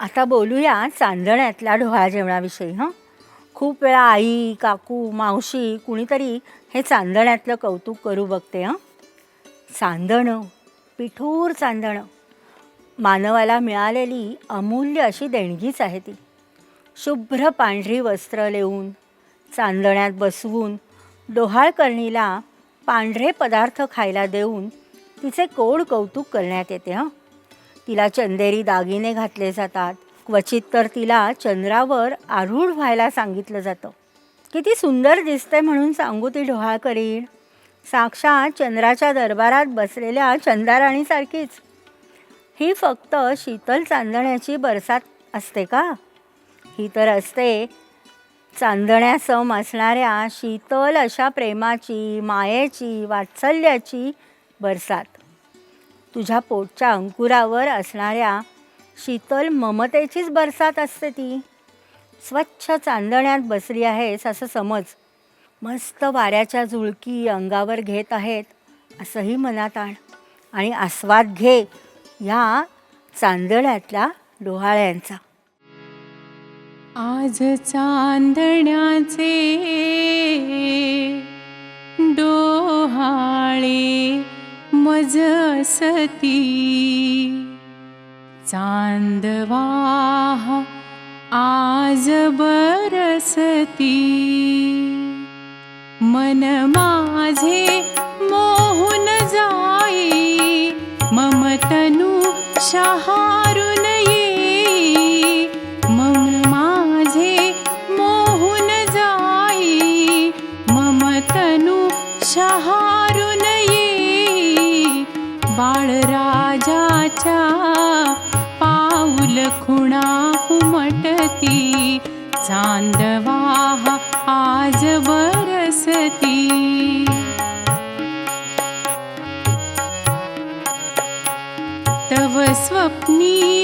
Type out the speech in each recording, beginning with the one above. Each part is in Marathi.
आता बोलूया चांदण्यातल्या ढोळा जेवणाविषयी हं? खूप वेळा आई काकू मावशी कुणीतरी हे चांदण्यातलं कौतुक करू बघते हं? चांदणं पिठूर चांदणं. मानवाला मिळालेली अमूल्य अशी देणगीच आहे ती. शुभ्र पांढरी वस्त्र लेऊन चांदण्यात बसवून डोहाळकर्णीला पांढरे पदार्थ खायला देऊन तिचे कोड कौतुक करण्यात येते हं? तिला चंदेरी दागिने घातले जातात. क्वचित तर तिला चंद्रावर आरूढ व्हायला सांगितलं जातं. किती सुंदर दिसते म्हणून सांगू ती डोहाळ करीन साक्षात चंद्राच्या दरबारात बसलेल्या चंदाराणीसारखीच. ही फक्त शीतल चांदण्याची बरसात असते का? ही तर असते. चांदण्यासम असणाऱ्या शीतल अशा प्रेमाची मायेची वात्सल्याची बरसात. तुझ्या पोटच्या अंकुरावर असणाऱ्या शीतल ममतेचीच बरसात असते ती. स्वच्छ चांदण्यात बसली आहेस असं समज. मस्त वाऱ्याच्या झुळकी अंगावर घेत आहेत असंही मनात आण आणि आस्वाद घे ह्या चांदण्यातल्या डोहाळ्यांचा. आज चांदण्याचे डोहाळे मज असती चांदवाह आज बरसती। मन माझे मोहून जाई। मम माझे मोहून जाई। ममतनु शहारून बाळराजाच्या पाऊल खुणा उमटती चांदवाह आज बरसती. तव स्वप्नी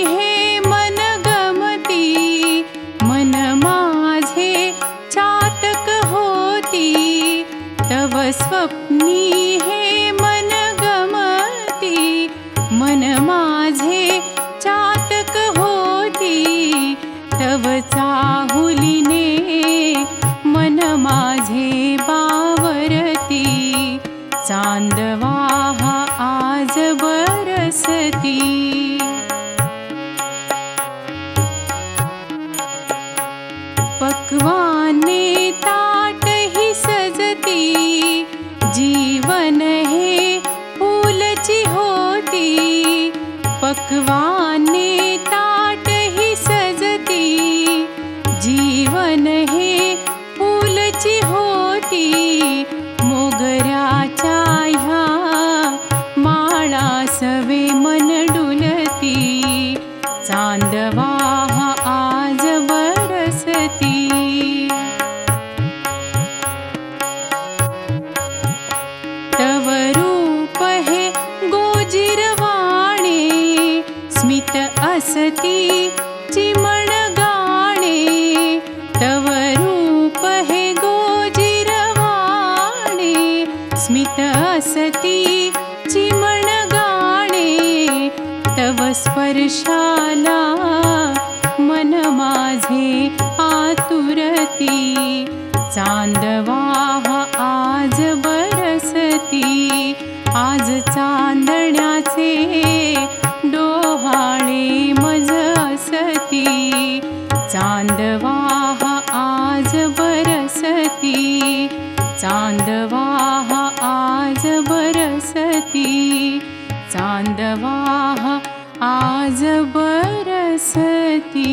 पक्वाने ताट ही सजती जीवन हे फूलची होती। पक्वाने असती चिमण गाणे तव रूप हे गोजिरवाणे स्मित असती चिमण गाणे तव स्पर्शाला मन माझे आतुरती. चांदवाह आज बरसती आज चा चान्दवाः आज बरसति चान्दवाः आज बरसति चान्दवाः आज बरसति।